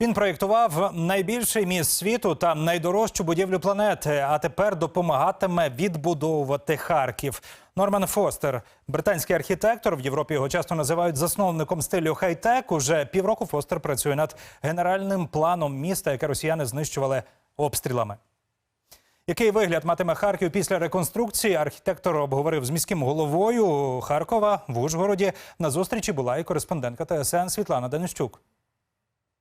Він проєктував найбільший міст світу та найдорожчу будівлю планети. А тепер допомагатиме відбудовувати Харків. Норман Фостер, британський архітектор. В Європі його часто називають засновником стилю хай-тек. Уже півроку Фостер працює над генеральним планом міста, яке росіяни знищували обстрілами. Який вигляд матиме Харків після реконструкції? Архітектор обговорив з міським головою Харкова в Ужгороді. На зустрічі була і кореспондентка ТСН Світлана Данищук.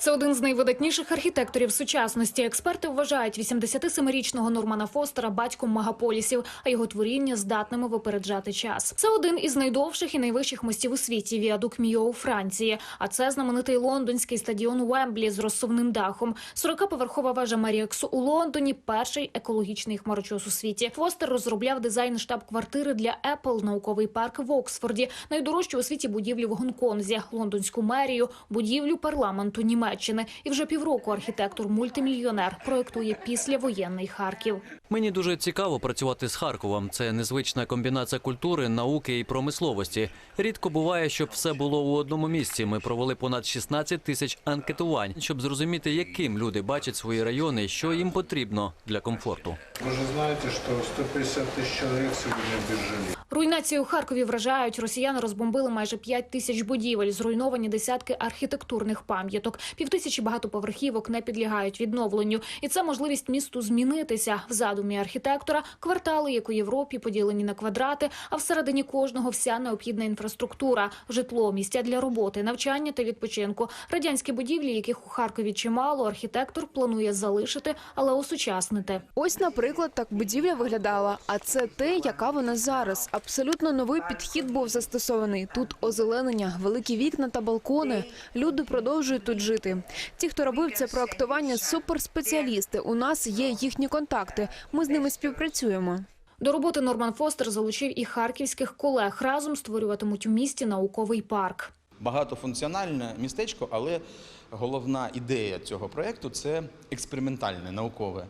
Це один з найвидатніших архітекторів сучасності. Експерти вважають 87-річного Нормана Фостера батьком мегаполісів, а його творіння здатними випереджати час. Це один із найдовших і найвищих мостів у світі. Віадук Міо у Франції. А це знаменитий лондонський стадіон Уемблі з розсувним дахом. 40-поверхова вежа Маріексу у Лондоні. Перший екологічний хмарочос у світі. Фостер розробляв дизайн штаб-квартири для Apple, науковий парк в Оксфорді, найдорожчу у світі будівлю в Гонконзі, лондонську мерію, будівлю парламенту Німеччини. І вже півроку архітектор-мультимільйонер проектує післявоєнний Харків. Мені дуже цікаво працювати з Харковом. Це незвична комбінація культури, науки і промисловості. Рідко буває, щоб все було у одному місці. Ми провели понад 16 тисяч анкетувань, щоб зрозуміти, яким люди бачать свої райони, і що їм потрібно для комфорту. Вы же знаете, что 150 тысяч человек сегодня без жилья. Руйнації у Харкові вражають. Росіяни розбомбили майже 5 тисяч будівель, зруйновані десятки архітектурних пам'яток. Півтисячі багатоповерхівок не підлягають відновленню. І це можливість місту змінитися. В задумі архітектора квартали, як у Європі, поділені на квадрати, а всередині кожного вся необхідна інфраструктура, житло, місця для роботи, навчання та відпочинку. Радянські будівлі, яких у Харкові чимало, архітектор планує залишити, але осучаснити. Ось, наприклад, так будівля виглядала. А це те, яка вона зараз. Абсолютно новий підхід був застосований. Тут озеленення, великі вікна та балкони. Люди продовжують тут жити. Ті, хто робив це проектування, суперспеціалісти. У нас є їхні контакти. Ми з ними співпрацюємо. До роботи Норман Фостер залучив і харківських колег. Разом створюватимуть у місті науковий парк. багатофункціональне містечко, але головна ідея цього проєкту це експериментальне наукове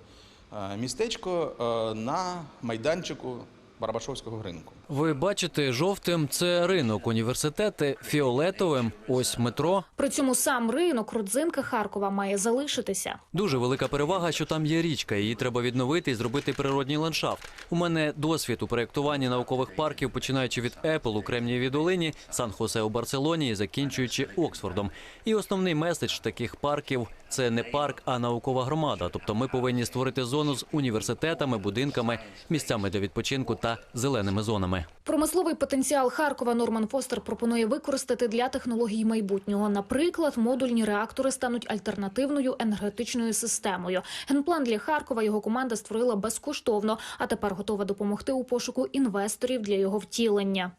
е, містечко е, на майданчику Барабашовського ринку. Ви бачите, жовтим це ринок, університети, фіолетовим ось метро. При цьому сам ринок родзинка Харкова має залишитися. Дуже велика перевага, що там є річка. Її треба відновити і зробити природній ландшафт. У мене досвід у проєктуванні наукових парків, починаючи від Apple у Кремнієвій долині, Сан-Хосе у Барселоні і закінчуючи Оксфордом. І основний меседж таких парків це не парк, а наукова громада. Тобто ми повинні створити зону з університетами, будинками, місцями для відпочинку та зеленими зонами. Промисловий потенціал Харкова Норман Фостер пропонує використати для технологій майбутнього. Наприклад, модульні реактори стануть альтернативною енергетичною системою. Генплан для Харкова його команда створила безкоштовно, а тепер готова допомогти у пошуку інвесторів для його втілення.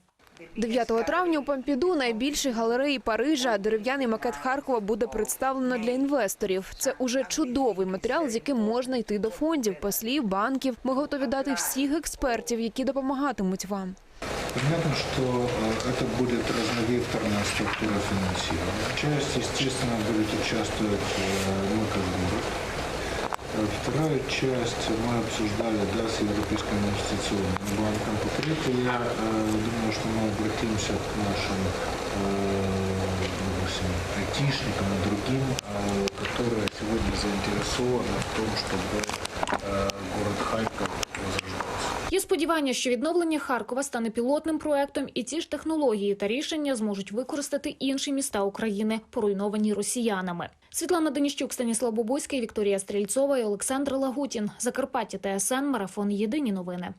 9 травня у Помпіду, найбільшій галереї Парижа, дерев'яний макет Харкова буде представлено для інвесторів. Це уже чудовий матеріал, з яким можна йти до фондів, послів, банків. Ми готові дати всіх експертів, які допомагатимуть вам. Понятно, что э, это будет разновекторная структура финансирования. Часть, естественно, будет участвовать э, мы как город. Э, Вторая часть мы обсуждали да, с Европейским инвестиционным банком. По-третье, я э, думаю, что мы обратимся к нашим э, допустим, айтишникам и другим, э, которые сегодня заинтересованы в том, чтобы э, город Харьков возрождался. Є сподівання, що відновлення Харкова стане пілотним проектом, і ці ж технології та рішення зможуть використати інші міста України, поруйновані росіянами. Світлана Деніщук, Станіслав Бобойський, Вікторія Стрільцова і Олександр Лагутін. Закарпаття ТСН. Марафон. Єдині новини.